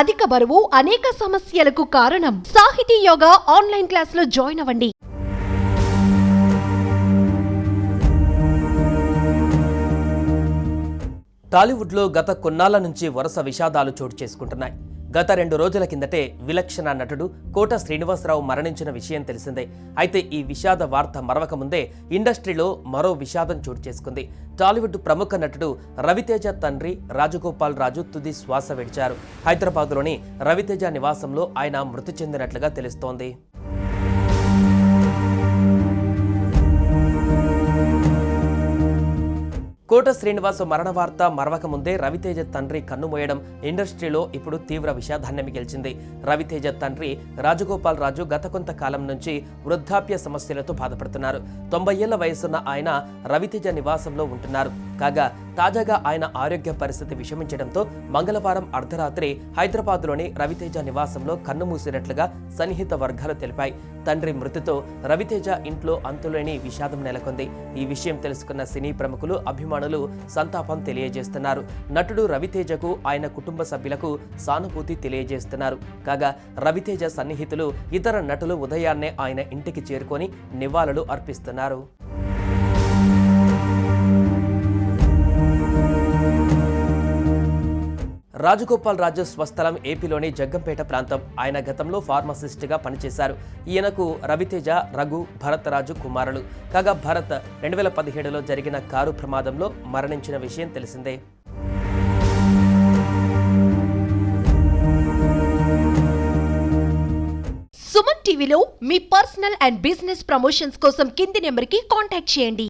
అధిక బరువు అనేక సమస్యలకు కారణం. సాహితీ యోగా ఆన్లైన్ క్లాసులో జాయిన్ అవ్వండి. టాలీవుడ్లో గత కొన్నాళ్ళ నుంచి వరుస విషాదాలు చోటు చేసుకుంటున్నాయి. గత రెండు రోజుల కిందటే విలక్షణ నటుడు కోట శ్రీనివాసరావు మరణించిన విషయం తెలిసిందే. అయితే ఈ విషాద వార్త మరవక ముందే ఇండస్ట్రీలో మరో విషాదం చోటు చేసుకుంది. టాలీవుడ్ ప్రముఖ నటుడు రవితేజ తండ్రి రాజగోపాల్ రాజు తుది శ్వాస విడిచారు. హైదరాబాద్లోని రవితేజ నివాసంలో ఆయన మృతి చెందినట్లుగా తెలుస్తోంది. కోట శ్రీనివాస్ మరణ వార్త మరవక ముందే రవితేజ తండ్రి కన్నుమోయడం ఇండస్ట్రీలో ఇప్పుడు తీవ్ర విషాదాన్ని మిగిల్చింది రవితేజ తండ్రి రాజగోపాల్ రాజు గత కొంత కాలం నుంచి వృద్ధాప్య సమస్యలతో బాధపడుతున్నారు. తొంభై ఏళ్ళ వయసున్న ఆయన రవితేజ నివాసంలో ఉంటున్నారు. కాగా తాజాగా ఆయన ఆరోగ్య పరిస్థితి విషమించడంతో మంగళవారం అర్ధరాత్రి హైదరాబాద్లోని రవితేజ నివాసంలో కన్నుమూసినట్లుగా సన్నిహిత వర్గాలు తెలిపాయి. తండ్రి మృతితో రవితేజ ఇంట్లో అంతులేని విషాదం నెలకొంది. ఈ విషయం తెలుసుకున్న సినీ ప్రముఖులు అభిమానులు సంతాపం తెలియజేస్తున్నారు. నటుడు రవితేజకు ఆయన కుటుంబ సభ్యులకు సానుభూతి తెలియజేస్తున్నారు. కాగా రవితేజ సన్నిహితులు ఇతర నటులు ఉదయాన్నే ఆయన ఇంటికి చేరుకొని నివాళులు అర్పిస్తున్నారు. రాజగోపాల్ రాజు స్వస్థలం ఏపీలోని జగ్గంపేట ప్రాంతం. ఆయన గతంలో ఫార్మసిస్ట్గా పనిచేశారు. ఈయనకు రవితేజ రఘు భరతరాజు కుమారులు. కాగా భరత్ రెండు వేల పదిహేడులో జరిగిన కారు ప్రమాదంలో మరణించిన విషయం తెలిసిందే. సుమన్ టీవీలో మీ పర్సనల్ అండ్ బిజినెస్ ప్రమోషన్స్ కోసం కింది నెంబర్కి కాంటాక్ట్ చేయండి.